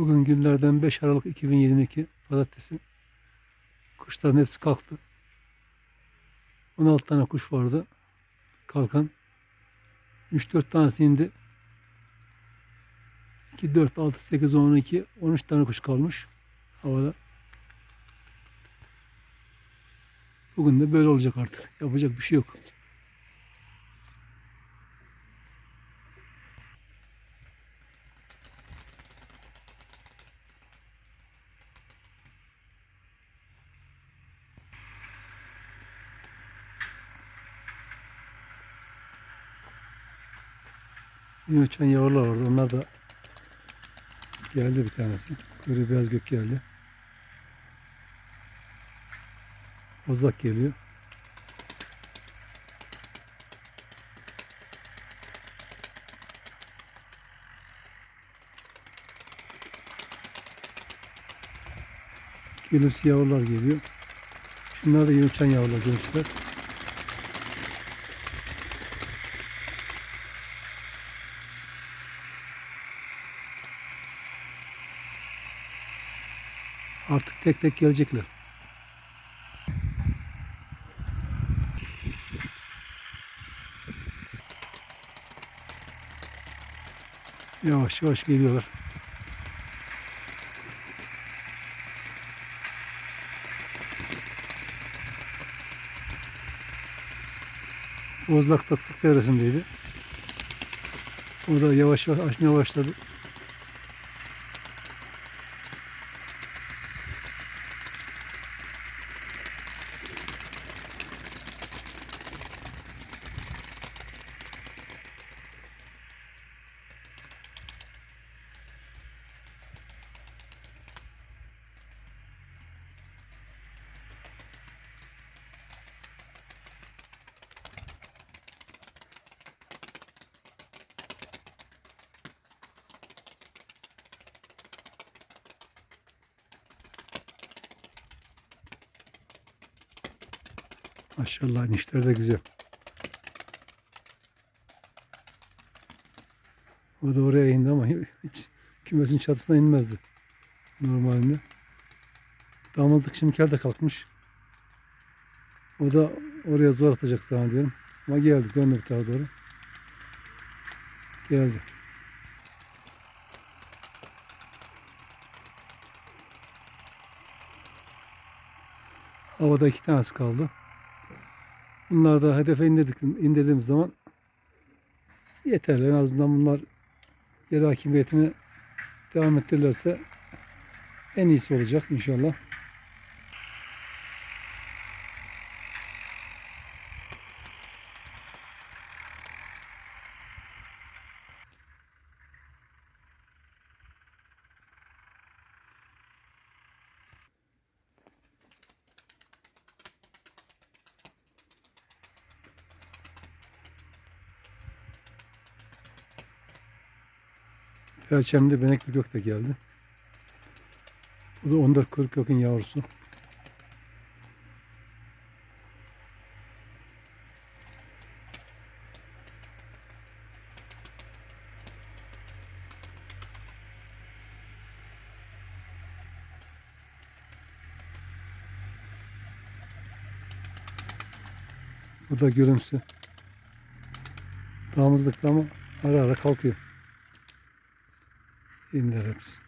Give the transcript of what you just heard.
Bugün günlerden 5 Aralık 2022 Pazartesi. Kuşların hepsi kalktı. 16 tane kuş vardı. Kalkan. 3-4 tanesi indi. 2, 4, 6, 8, 10, 12, 13 tane kuş kalmış havada. Bugün de böyle olacak artık. Yapacak bir şey yok. Yine uçan yavrular vardı. Onlar da geldi bir tanesi. Kuyruğu beyaz gök geldi. Ozak geliyor. Gelirsi yavrular geliyor. Şunlar da yeni uçan yavrular gençler. Artık tek tek gelecekler. Yavaş yavaş geliyorlar. Bozlak da sık arasındaydı. O da yavaş yavaş açmaya başladı. Maşallah inişler de güzel. O da oraya indi ama hiç kümesin çatısına inmezdi. Normalinde. Damızlık şimdikel de kalkmış. O da oraya zor atacak zannediyorum. Ama geldi döndü bir tarafa doğru. Geldi. Havada iki tanesi kaldı. Bunlar da hedefe indirdik, indirdiğimiz zaman yeterli. En azından bunlar yer hakimiyetine devam ettirirlerse en iyisi olacak inşallah. Perçemde benekli gök de geldi. Bu da 14 kırk gökün yavrusu. Bu da gülümsü. Damızlıkta ama ara ara kalkıyor. İndiler hepsi.